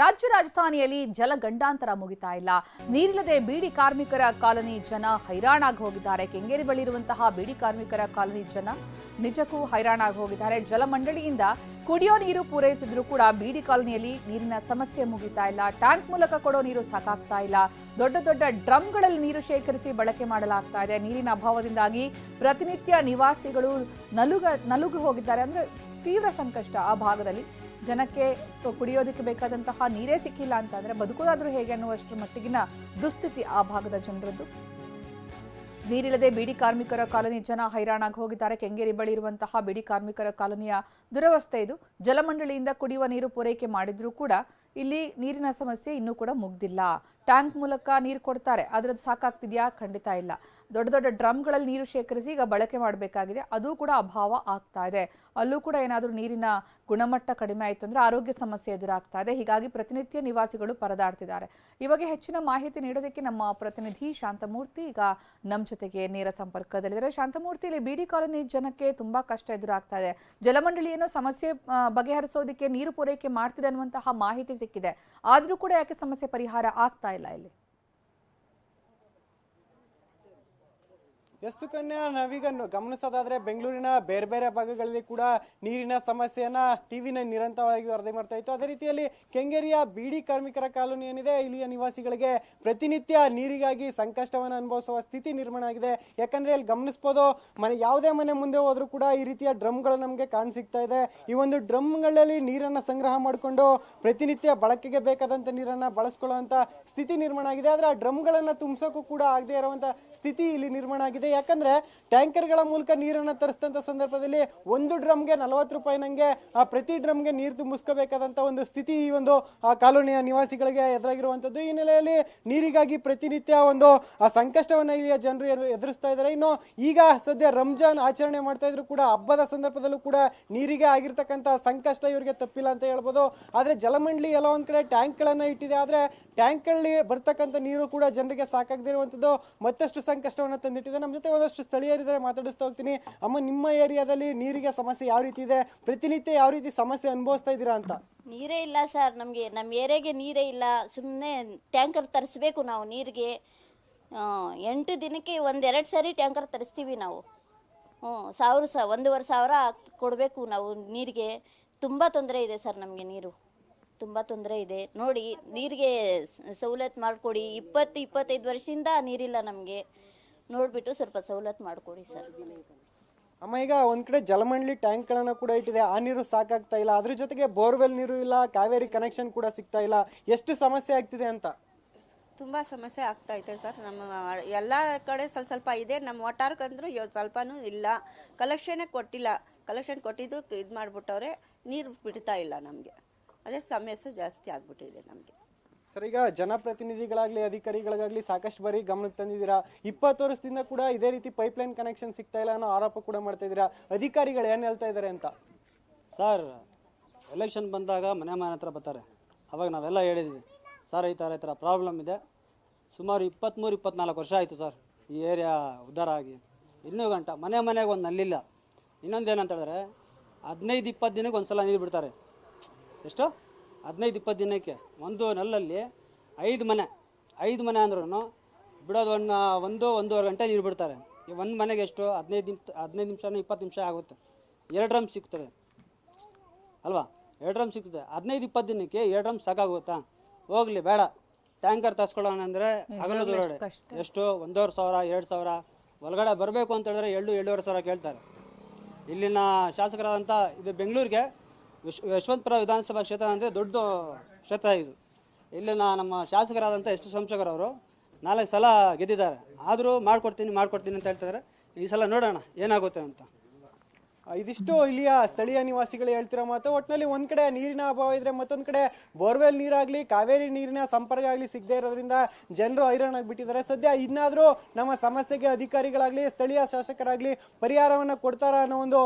ರಾಜ್ಯ ರಾಜಧಾನಿಯಲ್ಲಿ ಜಲ ಗಂಡಾಂತರ ಮುಗಿತಾ ಇಲ್ಲ. ನೀರಿಲ್ಲದೆ ಬೀಡಿ ಕಾರ್ಮಿಕರ ಕಾಲನಿ ಜನ ಹೈರಾಣಾಗಿ ಹೋಗಿದ್ದಾರೆ. ಕೆಂಗೇರಿ ಬಳಿ ಇರುವಂತಹ ಬೀಡಿ ಕಾರ್ಮಿಕರ ಕಾಲನಿ ಜನ ನಿಜಕ್ಕೂ ಹೈರಾಣಾಗಿ ಹೋಗಿದ್ದಾರೆ. ಜಲಮಂಡಳಿಯಿಂದ ಕುಡಿಯೋ ನೀರು ಪೂರೈಸಿದ್ರು ಕೂಡ ಬೀಡಿ ಕಾಲನಿಯಲ್ಲಿ ನೀರಿನ ಸಮಸ್ಯೆ ಮುಗಿತಾ ಇಲ್ಲ. ಟ್ಯಾಂಕ್ ಮೂಲಕ ಕೊಡೋ ನೀರು ಸಾಕಾಗ್ತಾ ಇಲ್ಲ. ದೊಡ್ಡ ದೊಡ್ಡ ಡ್ರಮ್ಗಳಲ್ಲಿ ನೀರು ಶೇಖರಿಸಿ ಬಳಕೆ ಮಾಡಲಾಗ್ತಾ ಇದೆ. ನೀರಿನ ಅಭಾವದಿಂದಾಗಿ ಪ್ರತಿನಿತ್ಯ ನಿವಾಸಿಗಳು ನಲುಗ, ನಲುಗು ಹೋಗಿದ್ದಾರೆ. ಅಂದ್ರೆ ತೀವ್ರ ಸಂಕಷ್ಟ ಆ ಭಾಗದಲ್ಲಿ. ಜನಕ್ಕೆ ಕುಡಿಯೋದಕ್ಕೆ ಬೇಕಾದಂತಹ ನೀರೇ ಸಿಕ್ಕಿಲ್ಲ ಅಂತಂದ್ರೆ ಬದುಕೋದಾದ್ರೂ ಹೇಗೆ ಅನ್ನುವಷ್ಟರ ಮಟ್ಟಿಗಿನ ದುಸ್ಥಿತಿ ಆ ಭಾಗದ ಜನರದ್ದು. ನೀರಿಲ್ಲದೆ ಬೀಡಿ ಕಾರ್ಮಿಕರ ಕಾಲೋನಿ ಜನ ಹೈರಾಣಾಗಿ ಹೋಗಿದ್ದಾರೆ. ಕೆಂಗೇರಿ ಬಳಿ ಇರುವಂತಹ ಬೀಡಿ ಕಾರ್ಮಿಕರ ಕಾಲೋನಿಯ ದುರವಸ್ಥೆ ಇದು. ಜಲಮಂಡಳಿಯಿಂದ ಕುಡಿಯುವ ನೀರು ಪೂರೈಕೆ ಮಾಡಿದ್ರೂ ಕೂಡ ಇಲ್ಲಿ ನೀರಿನ ಸಮಸ್ಯೆ ಇನ್ನೂ ಕೂಡ ಮುಗ್ದಿಲ್ಲ. ಟ್ಯಾಂಕ್ ಮೂಲಕ ನೀರು ಕೊಡ್ತಾರೆ. ಅದ್ರದ್ದು ಸಾಕಾಗ್ತಿದೆಯಾ? ಖಂಡಿತ ಇಲ್ಲ. ದೊಡ್ಡ ದೊಡ್ಡ ಡ್ರಮ್ಗಳಲ್ಲಿ ನೀರು ಶೇಖರಿಸಿ ಈಗ ಬಳಕೆ ಮಾಡಬೇಕಾಗಿದೆ. ಅದು ಕೂಡ ಅಭಾವ ಆಗ್ತಾ ಇದೆ. ಅಲ್ಲೂ ಕೂಡ ಏನಾದರೂ ನೀರಿನ ಗುಣಮಟ್ಟ ಕಡಿಮೆ ಆಯಿತು ಅಂದರೆ ಆರೋಗ್ಯ ಸಮಸ್ಯೆ ಎದುರಾಗ್ತಾ ಇದೆ. ಹೀಗಾಗಿ ಪ್ರತಿನಿತ್ಯ ನಿವಾಸಿಗಳು ಪರದಾಡ್ತಿದ್ದಾರೆ. ಈ ಹೆಚ್ಚಿನ ಮಾಹಿತಿ ನೀಡೋದಕ್ಕೆ ನಮ್ಮ ಪ್ರತಿನಿಧಿ ಶಾಂತಮೂರ್ತಿ ಈಗ ನಮ್ಮ ಜೊತೆಗೆ ನೇರ ಸಂಪರ್ಕದಲ್ಲಿದ್ದಾರೆ. ಶಾಂತಮೂರ್ತಿ, ಇಲ್ಲಿ ಬಿಡಿ ಕಾಲೋನಿ ಜನಕ್ಕೆ ತುಂಬಾ ಕಷ್ಟ ಎದುರಾಗ್ತಾ ಇದೆ. ಜಲಮಂಡಳಿ ಏನೋ ಸಮಸ್ಯೆ ಬಗೆಹರಿಸೋದಕ್ಕೆ ನೀರು ಪೂರೈಕೆ ಮಾಡ್ತಿದೆ ಅನ್ನುವಂತಹ ಮಾಹಿತಿ ಸಿಕ್ಕಿದೆ. ಆದರೂ ಕೂಡ ಯಾಕೆ ಸಮಸ್ಯೆ ಪರಿಹಾರ ಆಗ್ತಾ ಇಲ್ಲ ಇಲ್ಲಿ ಎಸ್ ಸುಕನ್ಯಾ ನಾವೀಗ ಗಮನಿಸೋದಾದ್ರೆ ಬೆಂಗಳೂರಿನ ಬೇರೆ ಬೇರೆ ಭಾಗಗಳಲ್ಲಿ ಕೂಡ ನೀರಿನ ಸಮಸ್ಯೆಯನ್ನ ಟಿವಿನ ನಿರಂತರವಾಗಿ ವರದಿ ಮಾಡ್ತಾ ಇತ್ತು. ಅದೇ ರೀತಿಯಲ್ಲಿ ಕೆಂಗೇರಿಯ ಬಿಡಿ ಕಾರ್ಮಿಕರ ಕಾಲೋನಿ ಏನಿದೆ, ಇಲ್ಲಿಯ ನಿವಾಸಿಗಳಿಗೆ ಪ್ರತಿನಿತ್ಯ ನೀರಿಗಾಗಿ ಸಂಕಷ್ಟವನ್ನು ಅನುಭವಿಸುವ ಸ್ಥಿತಿ ನಿರ್ಮಾಣ ಆಗಿದೆ. ಯಾಕಂದ್ರೆ ಇಲ್ಲಿ ಗಮನಿಸ್ಬೋದು, ಮನೆ, ಯಾವುದೇ ಮನೆ ಮುಂದೆ ಹೋದ್ರೂ ಕೂಡ ಈ ರೀತಿಯ ಡ್ರಮ್ಗಳು ನಮಗೆ ಕಾಣ ಸಿಗ್ತಾ ಇದೆ. ಈ ಒಂದು ಡ್ರಮ್ಗಳಲ್ಲಿ ನೀರನ್ನ ಸಂಗ್ರಹ ಮಾಡಿಕೊಂಡು ಪ್ರತಿನಿತ್ಯ ಬಳಕೆಗೆ ಬೇಕಾದಂತ ನೀರನ್ನ ಬಳಸ್ಕೊಳ್ಳುವಂಥ ಸ್ಥಿತಿ ನಿರ್ಮಾಣ ಆಗಿದೆ. ಆದ್ರೆ ಆ ಡ್ರಮ್ಗಳನ್ನು ತುಂಬಿಸೋಕ್ಕೂ ಕೂಡ ಆಗದೆ ಇರುವಂತ ಸ್ಥಿತಿ ಇಲ್ಲಿ ನಿರ್ಮಾಣ ಆಗಿದೆ. ಯಾಕಂದ್ರೆ ಟ್ಯಾಂಕರ್ಗಳ ಮೂಲಕ ನೀರನ್ನ ತರಿಸಿದಂತ ಸಂದರ್ಭದಲ್ಲಿ ಒಂದು ಡ್ರಮ್ಗೆ ನಲವತ್ತು ರೂಪಾಯಿ ನಂಗೆ ಪ್ರತಿ ಡ್ರಮ್ಗೆ ನೀರು ತುಂಬಿಸ್ಕೋಬೇಕಾದಂತ ಒಂದು ಸ್ಥಿತಿ ಈ ಒಂದು ಕಾಲೋನಿಯ ನಿವಾಸಿಗಳಿಗೆ ಎದುರಾಗಿರುವಂತದ್ದು. ಈ ನೆಲೆಯಲ್ಲಿ ನೀರಿಗಾಗಿ ಪ್ರತಿನಿತ್ಯ ಒಂದು ಸಂಕಷ್ಟವನ್ನ ಇಲ್ಲಿಯ ಜನರು ಎದುರಿಸ್ತಾ ಇದ್ದಾರೆ. ಇನ್ನು ಈಗ ಸದ್ಯ ರಂಜಾನ್ ಆಚರಣೆ ಮಾಡ್ತಾ ಇದ್ರು ಕೂಡ, ಹಬ್ಬದ ಸಂದರ್ಭದಲ್ಲೂ ಕೂಡ ನೀರಿಗೆ ಆಗಿರ್ತಕ್ಕಂಥ ಸಂಕಷ್ಟ ಇವರಿಗೆ ತಪ್ಪಿಲ್ಲ ಅಂತ ಹೇಳ್ಬೋದು. ಆದ್ರೆ ಜಲಮಂಡಳಿ ಎಲ್ಲ ಒಂದ್ ಕಡೆ ಟ್ಯಾಂಕ್ಗಳನ್ನ ಇಟ್ಟಿದೆ. ಆದ್ರೆ ಟ್ಯಾಂಕ್ಗಳಲ್ಲಿ ಬರ್ತಕ್ಕಂಥ ನೀರು ಕೂಡ ಜನರಿಗೆ ಸಾಕಾಗ್ದೇ ಇರುವಂತದ್ದು ಮತ್ತಷ್ಟು ಸಂಕಷ್ಟವನ್ನ ತಂದಿಟ್ಟಿದೆ. ನಮ್ಮ ಜೊತೆ ಒಂದಷ್ಟು ಸ್ಥಳೀಯರಿದ್ದಾರೆ, ಮಾತಾಡಿಸ್ತಾ ಹೋಗ್ತೀನಿ. ಅಮ್ಮ, ನಿಮ್ಮ ಏರಿಯಾದಲ್ಲಿ ನೀರಿಗೆ ಸಮಸ್ಯೆ ಯಾವ ರೀತಿ ಇದೆ? ಪ್ರತಿನಿತ್ಯ ಯಾವ ರೀತಿ ಸಮಸ್ಯೆ ಅನುಭವಿಸ್ತಾ ಇದ್ದೀರಾ ಅಂತ? ನೀರೇ ಇಲ್ಲ ಸರ್, ನಮಗೆ ನಮ್ಮ ಏರಿಯಾಗೆ ನೀರೇ ಇಲ್ಲ. ಸುಮ್ಮನೆ ಟ್ಯಾಂಕರ್ ತರಿಸ್ಬೇಕು ನಾವು ನೀರಿಗೆ. ಎಂಟು ದಿನಕ್ಕೆ ಒಂದೆರಡು ಸಾರಿ ಟ್ಯಾಂಕರ್ ತರಿಸ್ತೀವಿ ನಾವು. ಹ್ಞೂ, ಸಾವಿರ ಸ, ಒಂದೂವರೆ ಸಾವಿರ ಕೊಡಬೇಕು ನಾವು ನೀರಿಗೆ. ತುಂಬ ತೊಂದರೆ ಇದೆ ಸರ್ ನಮಗೆ ನೀರು. ತುಂಬ ತೊಂದರೆ ಇದೆ. ನೋಡಿ, ನೀರಿಗೆ ಸವಲತ್ತು ಮಾಡಿಕೊಡಿ. ಇಪ್ಪತ್ತು, ಇಪ್ಪತ್ತೈದು ವರ್ಷದಿಂದ ನೀರಿಲ್ಲ ನಮಗೆ. ನೋಡಿಬಿಟ್ಟು ಸ್ವಲ್ಪ ಸವಲತ್ತು ಮಾಡಿಕೊಡಿ ಸರ್. ಅಮ್ಮ ಈಗ ಒಂದ್ ಕಡೆ ಜಲಮಂಡಳಿ ಟ್ಯಾಂಕ್ಗಳನ್ನ ಕೂಡ ಇಟ್ಟಿದೆ. ಆ ನೀರು ಸಾಕಾಗ್ತಾ ಇಲ್ಲ. ಅದ್ರ ಜೊತೆಗೆ ಬೋರ್ವೆಲ್ ನೀರು ಇಲ್ಲ ಕಾವೇರಿ ಕನೆಕ್ಷನ್ ಕೂಡ ಸಿಗ್ತಾ ಇಲ್ಲ. ಎಷ್ಟು ಸಮಸ್ಯೆ ಆಗ್ತಿದೆ ಅಂತ? ತುಂಬ ಸಮಸ್ಯೆ ಆಗ್ತಾ ಇದೆ ಸರ್. ನಮ್ಮ ಎಲ್ಲ ಕಡೆ ಸ್ವಲ್ಪ ಸ್ವಲ್ಪ ಇದೆ. ನಮ್ಮ ವಠಾರಕ್ಕಂದ್ರೂ ಇವತ್ತು ಸ್ವಲ್ಪನೂ ಇಲ್ಲ. ಕಲೆಕ್ಷನೇ ಕೊಟ್ಟಿಲ್ಲ. ಕಲೆಕ್ಷನ್ ಕೊಟ್ಟಿದ್ದು ಇದು ಮಾಡಿಬಿಟ್ಟವ್ರೆ. ನೀರು ಬಿಡ್ತಾ ಇಲ್ಲ ನಮಗೆ. ಅದೇ ಸಮಸ್ಯೆ ಜಾಸ್ತಿ ಆಗ್ಬಿಟ್ಟಿದೆ ನಮಗೆ. ಸರ್, ಈಗ ಜನಪ್ರತಿನಿಧಿಗಳಾಗ್ಲಿ ಅಧಿಕಾರಿಗಳಿಗಾಗ್ಲಿ ಸಾಕಷ್ಟು ಬಾರಿ ಗಮನಕ್ಕೆ ತಂದಿದ್ದೀರಾ? ಇಪ್ಪತ್ತು ವರ್ಷದಿಂದ ಕೂಡ ಇದೇ ರೀತಿ ಪೈಪ್ಲೈನ್ ಕನೆಕ್ಷನ್ ಸಿಗ್ತಾ ಇಲ್ಲ ಅನ್ನೋ ಆರೋಪ ಕೂಡ ಮಾಡ್ತಾ ಇದ್ದೀರಾ? ಅಧಿಕಾರಿಗಳು ಏನು ಹೇಳ್ತಾ ಇದ್ದಾರೆ ಅಂತ? ಸರ್ ಎಲೆಕ್ಷನ್ ಬಂದಾಗ ಮನೆ ಮನೆ ಹತ್ರ ಬರ್ತಾರೆ. ಅವಾಗ ನಾವೆಲ್ಲ ಹೇಳಿದ್ವಿ, ಸರ್, ಈ ಥರ ಈ ಥರ ಪ್ರಾಬ್ಲಮ್ ಇದೆ. ಸುಮಾರು ಇಪ್ಪತ್ತ್ಮೂರು ಇಪ್ಪತ್ನಾಲ್ಕು ವರ್ಷ ಆಯಿತು ಸರ್, ಈ ಏರಿಯಾ ಉದ್ಧಾರ ಆಗಿ. ಇನ್ನೂ ಗಂಟ, ಮನೆ ಮನೆಗೆ ಒಂದು ನಲ್ಲಿಲ್ಲ. ಇನ್ನೊಂದು ಏನಂತ ಹೇಳಿದ್ರೆ, ಹದಿನೈದು, ಇಪ್ಪತ್ತು ದಿನಕ್ಕೆ ಒಂದು ಸಲ ನೀರು ಬಿಡ್ತಾರೆ. ಎಷ್ಟು? ಹದಿನೈದು ಇಪ್ಪತ್ತು ದಿನಕ್ಕೆ ಒಂದು ನೆಲಲ್ಲಿ ಐದು ಮನೆ ಐದು ಮನೆ ಅಂದ್ರೂ ಬಿಡೋದು ಒಂದು ಒಂದು ಒಂದೂವರೆ ಗಂಟೆ ನೀರು ಬಿಡ್ತಾರೆ. ಈ ಒಂದು ಮನೆಗೆ ಎಷ್ಟು? ಹದಿನೈದು ನಿಮಿಷ ಹದಿನೈದು ನಿಮಿಷನೂ ಇಪ್ಪತ್ತು ನಿಮಿಷ ಆಗುತ್ತೆ. ಎರಡು ಡ್ರಮ್ ಸಿಗ್ತದೆ. ಅಲ್ವಾ? ಎರಡು ಡ್ರಮ್ ಸಿಗ್ತದೆ. ಹದಿನೈದು ಇಪ್ಪತ್ತು ದಿನಕ್ಕೆ ಎರಡು ಡ್ರಮ್ ಸಾಕಾಗುತ್ತಾ? ಹೋಗ್ಲಿ ಬೇಡ. ಟ್ಯಾಂಕರ್ ತರ್ಸ್ಕೊಳ್ಳೋಣ ಅಂದರೆ ಆಗಲ್ಲ ದೂರಡೆ ಎಷ್ಟು ಒಂದೂವರೆ ಸಾವಿರ ಎರಡು ಸಾವಿರ. ಒಳಗಡೆ ಬರಬೇಕು ಅಂತ ಹೇಳಿದ್ರೆ ಎರಡು ಎರಡೂವರೆ ಸಾವಿರ ಕೇಳ್ತಾರೆ. ಇಲ್ಲಿನ ಶಾಸಕರಾದಂಥ ಇದು ಬೆಂಗಳೂರಿಗೆ ವಿಶ್ ಯಶವಂತಪುರ ವಿಧಾನಸಭಾ ಕ್ಷೇತ್ರ ಅಂದರೆ ದೊಡ್ಡ ಕ್ಷೇತ್ರ ಇದು. ಇಲ್ಲಿ ನಮ್ಮ ಶಾಸಕರಾದಂಥ ಎಷ್ಟು ಸಂಸಕರವರು ನಾಲ್ಕು ಸಲ ಗೆದ್ದಿದ್ದಾರೆ. ಆದರೂ ಮಾಡ್ಕೊಡ್ತೀನಿ ಮಾಡ್ಕೊಡ್ತೀನಿ ಅಂತ ಹೇಳ್ತಿದ್ದಾರೆ. ಈ ಸಲ ನೋಡೋಣ, ಏನಾಗುತ್ತೆ ಅಂತ. ಇದಿಷ್ಟು ಇಲ್ಲಿಯ ಸ್ಥಳೀಯ ನಿವಾಸಿಗಳು ಹೇಳ್ತಿರೋ ಮಾತು ಒಟ್ಟಿನಲ್ಲಿ ಒಂದ್ ಕಡೆ ನೀರಿನ ಅಭಾವ ಇದ್ರೆ ಮತ್ತೊಂದ್ ಕಡೆ ಬೋರ್ವೆಲ್ ನೀರಾಗ್ಲಿ, ಕಾವೇರಿ ನೀರಿನ ಸಂಪರ್ಕ ಆಗ್ಲಿ ಸಿಗದೆ ಇರೋದ್ರಿಂದ ಜನರು ಹೈರಾಣಾಗ್ಬಿಟ್ಟಿದ್ದಾರೆ ಸದ್ಯ ಇನ್ನಾದ್ರೂ ನಮ್ಮ ಸಮಸ್ಯೆಗೆ ಅಧಿಕಾರಿಗಳಾಗ್ಲಿ, ಸ್ಥಳೀಯ ಶಾಸಕರಾಗ್ಲಿ ಪರಿಹಾರವನ್ನ ಕೊಡ್ತಾರ ಅನ್ನೋ ಒಂದು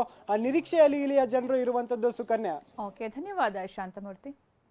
ನಿರೀಕ್ಷೆಯಲ್ಲಿ ಇಲ್ಲಿಯ ಜನರು ಇರುವಂತದ್ದು ಸುಕನ್ಯಾ. ಓಕೆ ಧನ್ಯವಾದ ಶಾಂತಮೂರ್ತಿ.